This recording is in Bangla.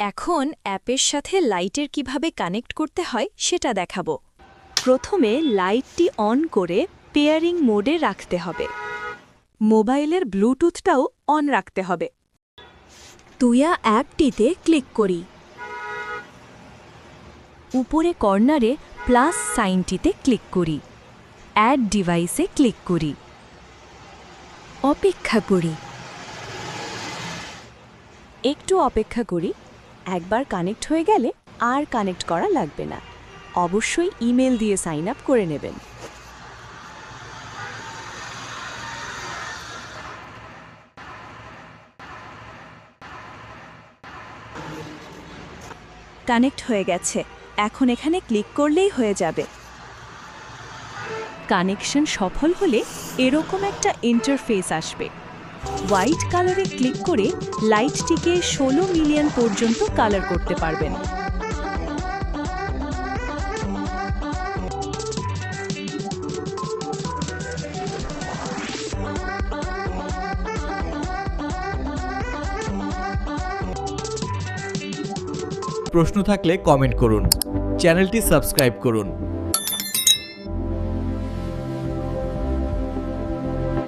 এখন অ্যাপের সাথে লাইটের কীভাবে কানেক্ট করতে হয় সেটা দেখাবো। প্রথমে লাইটটি অন করে পেয়ারিং মোডে রাখতে হবে। মোবাইলের ব্লুটুথটাও অন রাখতে হবে। তুয়া অ্যাপটিতে ক্লিক করি। উপরে কর্নারে প্লাস সাইনটিতে ক্লিক করি। অ্যাড ডিভাইসে ক্লিক করি। অপেক্ষা করি। একটু অপেক্ষা করি। একবার কানেক্ট হয়ে গেলে আর কানেক্ট করা লাগবে না। অবশ্যই ইমেল দিয়ে সাইন আপ করে নেবেন। কানেক্ট হয়ে গেছে। এখন এখানে ক্লিক করলেই হয়ে যাবে। কানেকশন সফল হলে এরকম একটা ইন্টারফেস আসবে। হোয়াইট কালারে ক্লিক করে লাইটটিকে ষোলো মিলিয়ন পর্যন্ত কালার করতে পারবেন। প্রশ্ন থাকলে কমেন্ট করুন। চ্যানেলটি সাবস্ক্রাইব করুন।